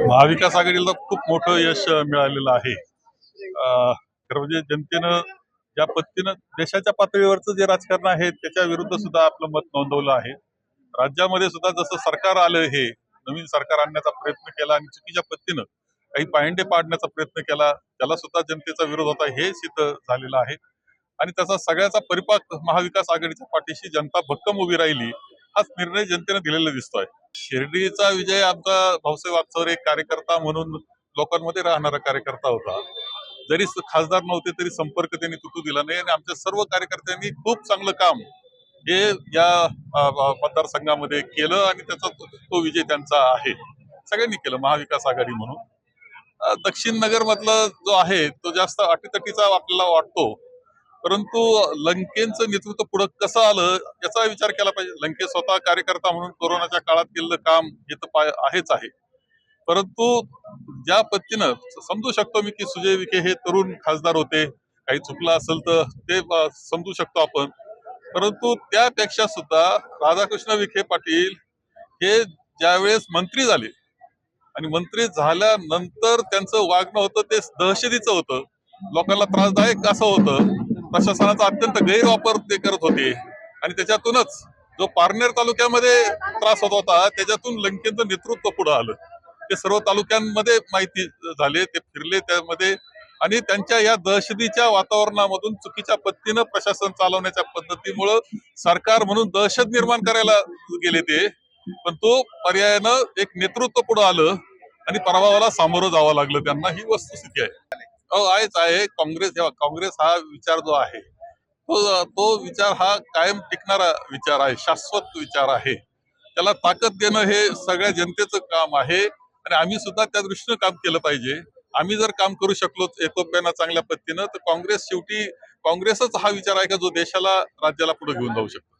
महाविकास आघाडीला खूप मोठं यश मिळालेलं आहे. खरं म्हणजे जनतेनं ज्या पद्धतीनं देशाच्या पातळीवरचं जे राजकारण आहे त्याच्या विरुद्ध सुद्धा आपलं मत नोंदवलं आहे. राज्यामध्ये सुद्धा जसं सरकार आलं हे नवीन सरकार आणण्याचा प्रयत्न केला आणि चुकीच्या पद्धतीनं काही पायंडे पाडण्याचा प्रयत्न केला त्याला सुद्धा जनतेचा विरोध होता हे सिद्ध झालेलं आहे. आणि त्याचा सगळ्याचा परिपाक महाविकास आघाडीच्या पाठीशी जनता भक्कम उभी राहिली हाच निर्णय जनतेने दिलेला दिसतोय. शिर्डीचा विजय आमचा भाऊसाहेब वागचौरे एक कार्यकर्ता म्हणून लोकांमध्ये राहणारा कार्यकर्ता होता. जरी खासदार नव्हते तरी संपर्क त्यांनी तुटू दिला नाही. आणि आमच्या सर्व कार्यकर्त्यांनी खूप चांगलं काम हे या मतदारसंघामध्ये केलं आणि त्याचा तो विजय त्यांचा आहे. सगळ्यांनी केलं महाविकास आघाडी म्हणून. दक्षिण नगर मधला जो आहे तो जास्त अटीतटीचा आपल्याला वाटतो. परंतु लंकेचं नेतृत्व पुढे कसं आलं याचा विचार केला पाहिजे. लंके स्वतः कार्यकर्ता म्हणून कोरोनाच्या काळात केलेलं काम हे तर पाय- आहेच आहे. परंतु ज्या पद्धतीनं समजू शकतो मी की सुजय विखे हे तरुण खासदार होते काही चुकलं असेल तर ते समजू शकतो आपण. परंतु त्यापेक्षा सुद्धा राधाकृष्ण विखे पाटील हे ज्यावेळेस मंत्री झाले आणि मंत्री झाल्यानंतर त्यांचं वागणं होतं ते दहशतीचं होतं. लोकांना त्रासदायक असं होतं. प्रशासनाचा अत्यंत गैरवापर ते करत होते. आणि त्याच्यातूनच जो पारनेर तालुक्यामध्ये त्रास होत होता त्याच्यातून लंकेचं नेतृत्व पुढे आलं. ते सर्व तालुक्यांमध्ये माहिती झाले ते फिरले त्यामध्ये. आणि त्यांच्या या दहशतीच्या वातावरणामधून चुकीच्या पद्धतीनं प्रशासन चालवण्याच्या पद्धतीमुळं सरकार म्हणून दहशत निर्माण करायला गेले ते. पण तो पर्यायानं एक नेतृत्व पुढे आलं आणि पराभवाला सामोरं जावं लागलं त्यांना. ही वस्तुस्थिती आहे. हो आहेच आहे काँग्रेस काँग्रेस हा विचार जो आहे तो तो विचार हा कायम टिकणारा विचार आहे शाश्वत विचार आहे. त्याला ताकद देणं हे सगळ्या जनतेचं काम आहे आणि आम्ही सुद्धा त्या दृष्टीनं काम केलं पाहिजे. आम्ही जर काम करू शकलो एकोप्यानं चांगल्या पद्धतीनं तर काँग्रेस शेवटी काँग्रेसच हा विचार आहे का जो देशाला राज्याला पुढे घेऊन जाऊ शकतो?